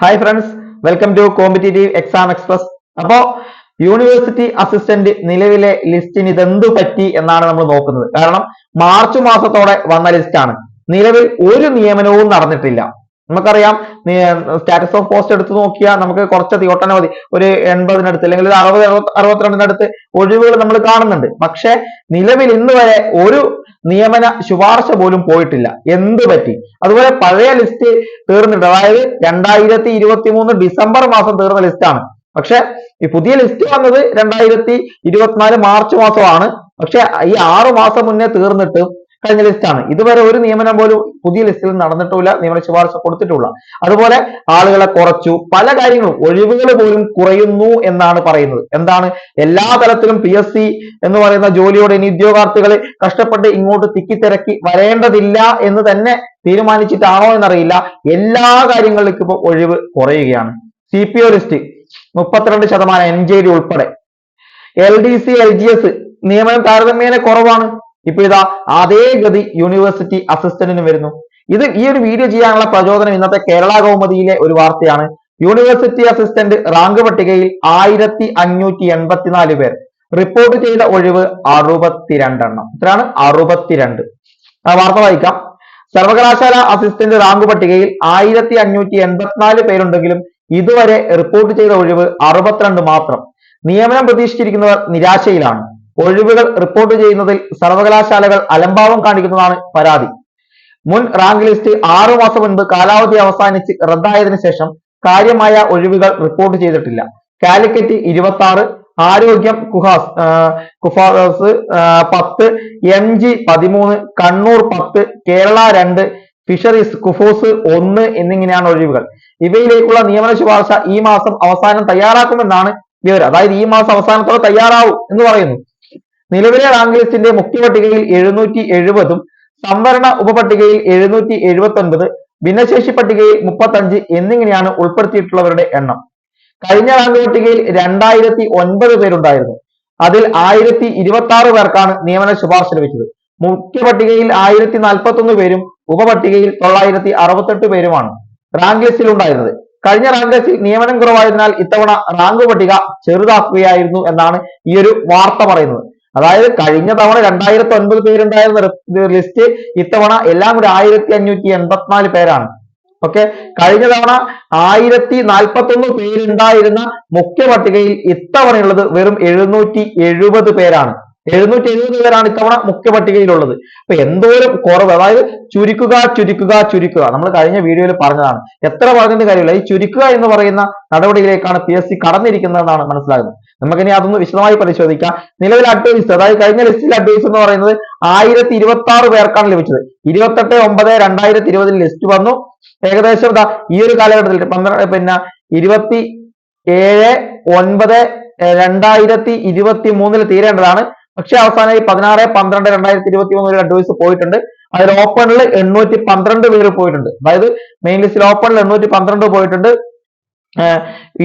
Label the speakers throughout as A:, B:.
A: Hi friends welcome to competitive exam express അപ്പോ university assistant നിലവിലെ ലിസ്റ്റിന് ഇതെന്തു പറ്റി എന്നാണ് നമ്മൾ നോക്കുന്നത്. കാരണം മാർച്ച് മാസത്തോടെ വന്ന ലിസ്റ്റാണ് നിലവിൽ ഒരു നിയമനവും നടന്നിട്ടില്ല. നമുക്കറിയാം സ്റ്റാറ്റസ് ഓഫ് പോസ്റ്റ് എടുത്ത് നോക്കിയാൽ നമുക്ക് കുറച്ചധികം ഒട്ടനവധി ഒരു എൺപതിനടുത്ത് അല്ലെങ്കിൽ ഒരു അറുപത് അറുപത് അറുപത്തിരണ്ടിനടുത്ത് ഒഴിവുകൾ നമ്മൾ കാണുന്നുണ്ട്. പക്ഷെ നിലവിൽ ഇന്ന് വരെ ഒരു നിയമന ശുപാർശ പോലും പോയിട്ടില്ല. എന്ത് പറ്റി? അതുപോലെ പഴയ ലിസ്റ്റ് തീർന്നിട്ട് അതായത് രണ്ടായിരത്തി ഇരുപത്തി മൂന്ന് ഡിസംബർ മാസം തീർന്ന ലിസ്റ്റാണ് പക്ഷെ ഈ പുതിയ ലിസ്റ്റ് വന്നത് രണ്ടായിരത്തി ഇരുപത്തിനാല് മാർച്ച് മാസമാണ്. പക്ഷെ ഈ ആറു മാസം മുന്നേ തീർന്നിട്ട് കഴിഞ്ഞ ആണ്. ഇതുവരെ ഒരു നിയമനം പോലും പുതിയ ലിസ്റ്റിൽ നടന്നിട്ടില്ല നിയമന ശുപാർശ കൊടുത്തിട്ടുള്ള. അതുപോലെ ആളുകളെ കുറച്ചു. പല കാര്യങ്ങളും. ഒഴിവുകൾ പോലും കുറയുന്നു എന്നാണ് പറയുന്നത്. എന്താണ്? എല്ലാ തലത്തിലും പി എസ് സി എന്ന് പറയുന്ന ജോലിയോടെ ഇനി ഉദ്യോഗാർത്ഥികളെ കഷ്ടപ്പെട്ട് ഇങ്ങോട്ട് തിക്കിത്തിരക്കി വരേണ്ടതില്ല എന്ന് തന്നെ തീരുമാനിച്ചിട്ടാണോ എന്നറിയില്ല. എല്ലാ കാര്യങ്ങളിലേക്കും ഇപ്പോൾ ഒഴിവ് കുറയുകയാണ്. സി പി ഒ ലിസ്റ്റ് മുപ്പത്തിരണ്ട് ശതമാനം എൻ ജെ ഡി ഉൾപ്പെടെ. L D C L G S നിയമനം താരതമ്യേന കുറവാണ്. ഇപ്പൊ ഇതാ അതേ ഗതി യൂണിവേഴ്സിറ്റി അസിസ്റ്റന്റിന് വരുന്നു. ഇത് ഈ ഒരു വീഡിയോ ചെയ്യാനുള്ള പ്രചോദനം ഇന്നത്തെ കേരള കൗമുദിയിലെ ഒരു വാർത്തയാണ്. യൂണിവേഴ്സിറ്റി അസിസ്റ്റന്റ് റാങ്ക് പട്ടികയിൽ ആയിരത്തി അഞ്ഞൂറ്റി എൺപത്തിനാല് പേർ. റിപ്പോർട്ട് ചെയ്ത ഒഴിവ് അറുപത്തിരണ്ടെണ്ണം. ഇത്രയാണ് അറുപത്തിരണ്ട്. വാർത്ത വായിക്കാം. സർവകലാശാല അസിസ്റ്റന്റ് റാങ്ക് പട്ടികയിൽ ആയിരത്തി അഞ്ഞൂറ്റി എൺപത്തിനാല് പേരുണ്ടെങ്കിലും ഇതുവരെ റിപ്പോർട്ട് ചെയ്ത ഒഴിവ് അറുപത്തിരണ്ട് മാത്രം. നിയമനം പ്രതീക്ഷിച്ചിരിക്കുന്നവർ നിരാശയിലാണ്. ഒഴിവുകൾ റിപ്പോർട്ട് ചെയ്യുന്നതിൽ സർവകലാശാലകൾ അലംഭാവം കാണിക്കുന്നതാണ് പരാതി. മുൻ റാങ്ക് ലിസ്റ്റ് ആറു മാസം മുൻപ് കാലാവധി അവസാനിച്ച് റദ്ദായതിനു ശേഷം കാര്യമായ ഒഴിവുകൾ റിപ്പോർട്ട് ചെയ്തിട്ടില്ല. കാലിക്കറ്റ് ഇരുപത്തി ആറ് ആരോഗ്യം കുഹാസ് കുഫാസ് പത്ത് എം ജി പതിമൂന്ന് കണ്ണൂർ പത്ത് കേരള രണ്ട് ഫിഷറീസ് കുഫോസ് ഒന്ന് എന്നിങ്ങനെയാണ് ഒഴിവുകൾ. ഇവയിലേക്കുള്ള നിയമന ശുപാർശ ഈ മാസം അവസാനം തയ്യാറാക്കുമെന്നാണ് വിവരം. അതായത് ഈ മാസം അവസാനത്തോടെ തയ്യാറാവും എന്ന് പറയുന്നു. നിലവിലെ റാങ്ക് ലിസ്റ്റിന്റെ മുഖ്യ പട്ടികയിൽ എഴുന്നൂറ്റി എഴുപതും സംവരണ ഉപപട്ടികയിൽ എഴുന്നൂറ്റി എഴുപത്തി ഒൻപത് ഭിന്നശേഷി പട്ടികയിൽ മുപ്പത്തഞ്ച് എന്നിങ്ങനെയാണ് ഉൾപ്പെടുത്തിയിട്ടുള്ളവരുടെ എണ്ണം. കഴിഞ്ഞ റാങ്ക് പട്ടികയിൽ രണ്ടായിരത്തി ഒൻപത് പേരുണ്ടായിരുന്നു. അതിൽ ആയിരത്തി ഇരുപത്തി ആറ് പേർക്കാണ് നിയമന ശുപാർശ ലഭിച്ചത്. മുഖ്യ പട്ടികയിൽ ആയിരത്തി നാൽപ്പത്തി ഒന്ന് പേരും ഉപപട്ടികയിൽ തൊള്ളായിരത്തി അറുപത്തെട്ട് പേരുമാണ് റാങ്ക് ലിസ്റ്റിൽ ഉണ്ടായിരുന്നത്. കഴിഞ്ഞ റാങ്ക് ലിസ്റ്റിൽ നിയമനം കുറവായതിനാൽ ഇത്തവണ റാങ്ക് പട്ടിക ചെറുതാക്കുകയായിരുന്നു എന്നാണ് ഈ ഒരു വാർത്ത പറയുന്നത്. അതായത് കഴിഞ്ഞ തവണ രണ്ടായിരത്തി ഒൻപത് പേരുണ്ടായിരുന്ന ലിസ്റ്റ് ഇത്തവണ എല്ലാം കൂടി ആയിരത്തി അഞ്ഞൂറ്റി എൺപത്തിനാല് പേരാണ്. ഓക്കെ കഴിഞ്ഞ തവണ ആയിരത്തി നാൽപ്പത്തി ഒന്ന് പേരുണ്ടായിരുന്ന മുഖ്യ പട്ടികയിൽ ഇത്തവണയുള്ളത് വെറും എഴുന്നൂറ്റി എഴുപത് പേരാണ്. എഴുന്നൂറ്റി എഴുപത് പേരാണ് ഇത്തവണ മുഖ്യ പട്ടികയിലുള്ളത്. അപ്പൊ എന്തോരം കുറവ്. അതായത് ചുരുക്കുക ചുരുക്കുക ചുരുക്കുക. നമ്മൾ കഴിഞ്ഞ വീഡിയോയിൽ പറഞ്ഞതാണ്. എത്ര പറഞ്ഞിട്ട് കാര്യമില്ല. ഈ ചുരുക്കുക എന്ന് പറയുന്ന നടപടിയിലേക്കാണ് പി എസ് സി കടന്നിരിക്കുന്നതെന്നാണ് മനസ്സിലാകുന്നത്. നമുക്കിനി അതൊന്ന് വിശദമായി പരിശോധിക്കാം. നിലവിൽ അഡ്വൈസ് അതായത് കഴിഞ്ഞ ലിസ്റ്റിൽ അഡ്വൈസ് എന്ന് പറയുന്നത് ആയിരത്തി ഇരുപത്തി ആറ് പേർക്കാണ് ലഭിച്ചത്. ഇരുപത്തെട്ട് ഒമ്പത് രണ്ടായിരത്തി ഇരുപതിൽ ലിസ്റ്റ് വന്നു. ഏകദേശം ഈ ഒരു കാലഘട്ടത്തിൽ പന്ത്രണ്ട് പിന്നെ ഇരുപത്തി ഏഴ് ഒൻപത് രണ്ടായിരത്തി ഇരുപത്തി മൂന്നിൽ തീരേണ്ടതാണ്. പക്ഷെ അവസാനമായി പതിനാറ് പന്ത്രണ്ട് രണ്ടായിരത്തി ഇരുപത്തി മൂന്നിൽ അഡ്വൈസ് പോയിട്ടുണ്ട്. അതിൽ ഓപ്പണിൽ എണ്ണൂറ്റി പന്ത്രണ്ട് പേര് പോയിട്ടുണ്ട്. അതായത് മെയിൻ ലിസ്റ്റിൽ ഓപ്പണിൽ എണ്ണൂറ്റി പന്ത്രണ്ട് പോയിട്ടുണ്ട്.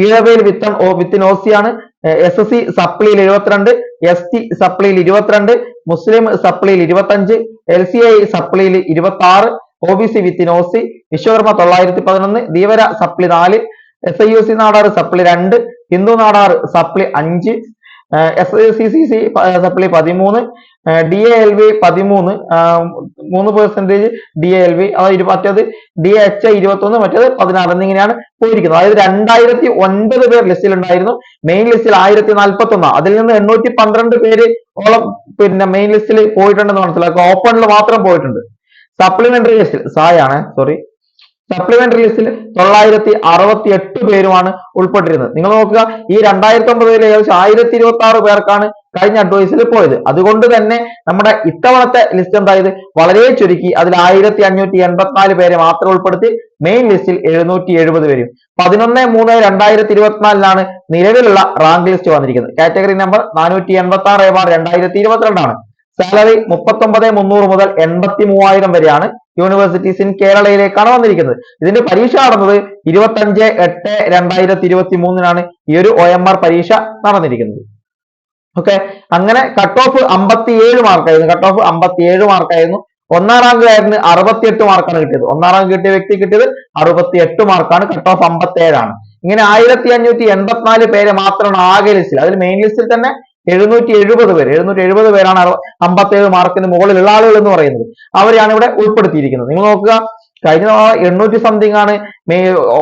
A: ഈഴവയിൽ വിത്ത് വിത്തിൻ ഓസിയാണ് എസ് എസ് സി സപ്ലിയിൽ എഴുപത്തിരണ്ട് എസ് ടി സപ്ലിയിൽ ഇരുപത്തിരണ്ട് മുസ്ലിം സപ്ലിയിൽ ഇരുപത്തഞ്ച് എൽ സി ഐ സപ്ലിയിൽ ഇരുപത്തി ആറ് O B C within O C Vishwakarma തൊള്ളായിരത്തി പതിനൊന്ന് ധീവര സപ്ലി നാല് S I U C Nadar supply രണ്ട് ഹിന്ദു നാടാറ് സപ്ലി അഞ്ച് S C C C supply പതിമൂന്ന് ഡി എ എൽ വി പതിമൂന്ന് മൂന്ന് percentage D A L V അതായത് മറ്റേത് ഡി എച്ച് ഐ ഇരുപത്തൊന്ന് മറ്റേത് പതിനാറ് എന്നിങ്ങനെയാണ് പോയിരിക്കുന്നത്. അതായത് രണ്ടായിരത്തി ഒൻപത് പേർ ലിസ്റ്റിൽ ഉണ്ടായിരുന്നു. മെയിൻ ലിസ്റ്റിൽ ആയിരത്തി നാൽപ്പത്തി ഒന്ന് അതിൽ നിന്ന് എണ്ണൂറ്റി പന്ത്രണ്ട് പേര് ഓളം പിന്നെ മെയിൻ ലിസ്റ്റിൽ പോയിട്ടുണ്ടെന്ന് മനസ്സിലാക്കുക. ഓപ്പണിൽ മാത്രം പോയിട്ടുണ്ട്. സപ്ലിമെന്ററി ലിസ്റ്റിൽ സായാണ് സോറി സപ്ലിമെന്ററി ലിസ്റ്റിൽ തൊള്ളായിരത്തി അറുപത്തി എട്ട് പേരുമാണ് ഉൾപ്പെട്ടിരുന്നത്. നിങ്ങൾ നോക്കുക ഈ രണ്ടായിരത്തി ഒമ്പതിൽ ഏകദേശം ആയിരത്തി ഇരുപത്തി ആറ് പേർക്കാണ് കഴിഞ്ഞ അഡ്വൈസിൽ പോയത്. അതുകൊണ്ട് തന്നെ നമ്മുടെ ഇത്തവണത്തെ ലിസ്റ്റ് എന്തായത്? വളരെ ചുരുക്കി. അതിൽ ആയിരത്തി അഞ്ഞൂറ്റി എൺപത്തിനാല് പേരെ മാത്രം ഉൾപ്പെടുത്തി. മെയിൻ ലിസ്റ്റിൽ എഴുന്നൂറ്റി എഴുപത് പേരും. പതിനൊന്ന് മൂന്ന് രണ്ടായിരത്തി ഇരുപത്തിനാലിലാണ് നിലവിലുള്ള റാങ്ക് ലിസ്റ്റ് വന്നിരിക്കുന്നത്. കാറ്റഗറി നമ്പർ നാനൂറ്റി എൺപത്തി ആറ് ബാർ രണ്ടായിരത്തി ഇരുപത്തിരണ്ടാണ് സാലറി മുപ്പത്തൊമ്പത് മുന്നൂറ് മുതൽ എൺപത്തി മൂവായിരം വരെയാണ് യൂണിവേഴ്സിറ്റീസ് ഇൻ കേരളയിലേക്കാണ് വന്നിരിക്കുന്നത്. ഇതിന്റെ പരീക്ഷ നടന്നത് ഇരുപത്തഞ്ച് എട്ട് രണ്ടായിരത്തി ഇരുപത്തി മൂന്നിനാണ് ഈ ഒരു ഒ എം ആർ പരീക്ഷ നടന്നിരിക്കുന്നത്. ഓക്കെ അങ്ങനെ കട്ട് ഓഫ് അമ്പത്തിയേഴ് മാർക്കായിരുന്നു. കട്ട് ഓഫ് അമ്പത്തിയേഴ് മാർക്കായിരുന്നു. ഒന്നാം റാങ്കുകാരന് അറുപത്തിയെട്ട് മാർക്കാണ് കിട്ടിയത്. ഒന്നാം റാങ്ക് കിട്ടിയ വ്യക്തി കിട്ടിയത് അറുപത്തിയെട്ട് മാർക്കാണ്. കട്ട് ഓഫ് അമ്പത്തേഴാണ്. ഇങ്ങനെ ആയിരത്തി അഞ്ഞൂറ്റി എൺപത്തിനാല് പേരെ മാത്രമാണ് ആകെ ലിസ്റ്റിൽ അതിൽ മെയിൻ ലിസ്റ്റിൽ തന്നെ എഴുന്നൂറ്റി എഴുപത് പേര് എഴുന്നൂറ്റി എഴുപത് പേരാണ് അമ്പത്തേഴ് മാർക്കിന് മുകളിലുള്ള ആളുകൾ എന്ന് പറയുന്നത്. അവരെയാണ് ഇവിടെ ഉൾപ്പെടുത്തിയിരിക്കുന്നത്. നിങ്ങൾ നോക്കുക കഴിഞ്ഞ തവണ എണ്ണൂറ്റി സംതിങ് ആണ്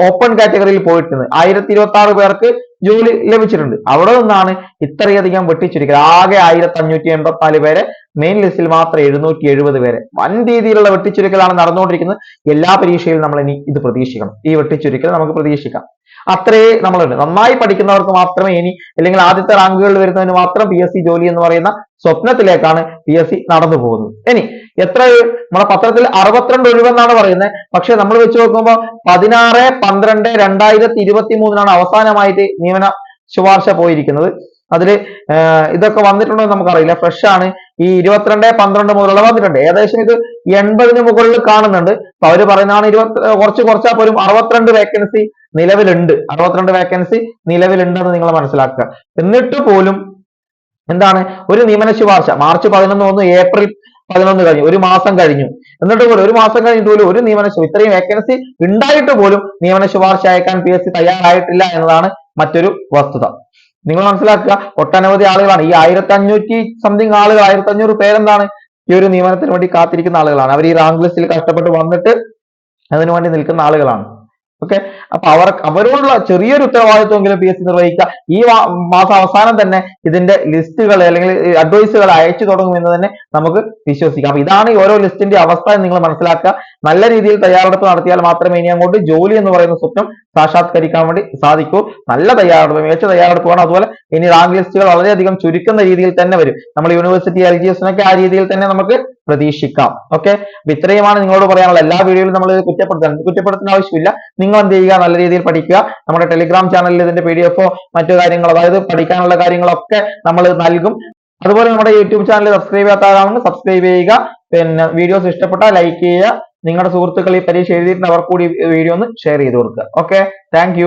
A: ഓപ്പൺ കാറ്റഗറിയിൽ പോയിട്ടുണ്ട് ആയിരത്തി ഇരുപത്തി ആറ് പേർക്ക് ജോലി ലഭിച്ചിട്ടുണ്ട്. അവിടെ നിന്നാണ് ഇത്രയധികം വെട്ടിച്ചുരുക്കൽ ആകെ ആയിരത്തി അഞ്ഞൂറ്റി എൺപത്തിനാല് പേരെ മെയിൻ ലിസ്റ്റിൽ മാത്രം എഴുന്നൂറ്റി എഴുപത് പേരെ. വൻ രീതിയിലുള്ള വെട്ടിച്ചുരുക്കലാണ് നടന്നുകൊണ്ടിരിക്കുന്നത്. എല്ലാ പരീക്ഷയിലും നമ്മൾ ഇനി ഇത് പ്രതീക്ഷിക്കണം. ഈ വെട്ടിച്ചുരുക്കൽ നമുക്ക് പ്രതീക്ഷിക്കാം. അത്രേ നമ്മളുണ്ട്. നന്നായി പഠിക്കുന്നവർക്ക് മാത്രമേ ഇനി അല്ലെങ്കിൽ ആദ്യത്തെ റാങ്കുകളിൽ വരുന്നതിന് മാത്രം പി എസ് സി ജോലി എന്ന് പറയുന്ന സ്വപ്നത്തിലേക്കാണ് പി എസ് സി നടന്നു പോകുന്നത്. ഇനി എത്ര നമ്മുടെ പത്രത്തിൽ അറുപത്തിരണ്ട് ഒഴിവെന്നാണ് പറയുന്നത്. പക്ഷെ നമ്മൾ വെച്ച് നോക്കുമ്പോൾ പതിനാറ് പന്ത്രണ്ട് രണ്ടായിരത്തി ഇരുപത്തി മൂന്നിനാണ് അവസാനമായിട്ട് നിയമന ശുപാർശ പോയിരിക്കുന്നത്. അതിൽ ഇതൊക്കെ വന്നിട്ടുണ്ടോ എന്ന് നമുക്കറിയില്ല. ഫ്രഷ് ആണ്. ഈ ഇരുപത്തിരണ്ട് പന്ത്രണ്ട് മുതലുള്ള വന്നിട്ടുണ്ട്. ഏകദേശം ഇത് എൺപതിന് മുകളിൽ കാണുന്നുണ്ട്. അപ്പൊ അവർ പറയുന്നതാണ് ഇരുപത്തി കുറച്ച് കുറച്ചാൽ പോലും അറുപത്തിരണ്ട് വേക്കൻസി നിലവിലുണ്ട്. അറുപത്തിരണ്ട് വേക്കൻസി നിലവിലുണ്ടെന്ന് നിങ്ങൾ മനസ്സിലാക്കുക. എന്നിട്ട് പോലും എന്താണ്? ഒരു നിയമന ശുപാർശ മാർച്ച് പതിനൊന്ന് ഒന്ന് ഏപ്രിൽ പതിനൊന്ന് കഴിഞ്ഞു. ഒരു മാസം കഴിഞ്ഞു. എന്നിട്ട് പോലും ഒരു മാസം കഴിഞ്ഞിട്ട് പോലും ഒരു നിയമന ഇത്രയും വേക്കൻസി ഉണ്ടായിട്ട് പോലും നിയമന ശുപാർശ അയക്കാൻ പി തയ്യാറായിട്ടില്ല എന്നതാണ് മറ്റൊരു വസ്തുത. നിങ്ങൾ മനസ്സിലാക്കുക ഒട്ടനവധി ആളുകളാണ്. ഈ ആയിരത്തി അഞ്ഞൂറ്റി സംതിങ് ആളുകൾ ആയിരത്തി അഞ്ഞൂറ് പേരെന്താണ്? ഈ ഒരു നിയമനത്തിന് വേണ്ടി കാത്തിരിക്കുന്ന ആളുകളാണ്. അവർ ഈ റാങ്ക് ലിസ്റ്റിൽ കഷ്ടപ്പെട്ട് വന്നിട്ട് അതിനുവേണ്ടി നിൽക്കുന്ന ആളുകളാണ്. ഓക്കെ അപ്പൊ അവർ അവരോടുള്ള ചെറിയൊരു ഉത്തരവാദിത്വമെങ്കിലും പി എസ് സി നിർവഹിക്കുക. ഈ മാസം അവസാനം തന്നെ ഇതിന്റെ ലിസ്റ്റുകൾ അല്ലെങ്കിൽ അഡ്വൈസുകൾ അയച്ചു തുടങ്ങുമെന്ന് തന്നെ നമുക്ക് വിശ്വസിക്കാം. അപ്പൊ ഇതാണ് ഓരോ ലിസ്റ്റിന്റെ അവസ്ഥ നിങ്ങൾ മനസ്സിലാക്കുക. നല്ല രീതിയിൽ തയ്യാറെടുപ്പ് നടത്തിയാൽ മാത്രമേ ഇനി അങ്ങോട്ട് ജോലി എന്ന് പറയുന്ന സ്വപ്നം സാക്ഷാത്കരിക്കാൻ വേണ്ടി സാധിക്കൂ. നല്ല തയ്യാറെടുപ്പ് മികച്ച തയ്യാറെടുപ്പ് വേണം. അതുപോലെ ഇനി റാങ്ക് ലിസ്റ്റുകൾ വളരെയധികം ചുരുക്കുന്ന രീതിയിൽ തന്നെ വരും. നമ്മൾ യൂണിവേഴ്സിറ്റി എൽ ജി ആ രീതിയിൽ തന്നെ നമുക്ക് പ്രതീക്ഷിക്കാം. ഓക്കെ ഇത്രയുമാണ് നിങ്ങളോട് പറയാനുള്ള എല്ലാ വീഡിയോയിലും നമ്മൾ കുറ്റപ്പെടുത്താൻ കുറ്റപ്പെടുത്തുന്ന ആവശ്യമില്ല. നിങ്ങൾ എന്ത് ചെയ്യുക? നല്ല രീതിയിൽ പഠിക്കുക. നമ്മുടെ ടെലിഗ്രാം ചാനലിൽ ഇതിന്റെ പി ഡി എഫോ മറ്റു കാര്യങ്ങളോ അതായത് പഠിക്കാനുള്ള കാര്യങ്ങളൊക്കെ നമ്മൾ നൽകും. അതുപോലെ നമ്മുടെ യൂട്യൂബ് ചാനൽ സബ്സ്ക്രൈബ് ചെയ്യാത്തവരാണെങ്കിൽ സബ്സ്ക്രൈബ് ചെയ്യുക. പിന്നെ വീഡിയോസ് ഇഷ്ടപ്പെട്ടാൽ ലൈക്ക് ചെയ്യുക. നിങ്ങളുടെ സുഹൃത്തുക്കൾ ഈ പരീക്ഷ എഴുതിയിട്ടുണ്ട്. അവർക്കൂടി വീഡിയോ ഒന്ന് ഷെയർ ചെയ്ത് കൊടുക്കുക. Okay thank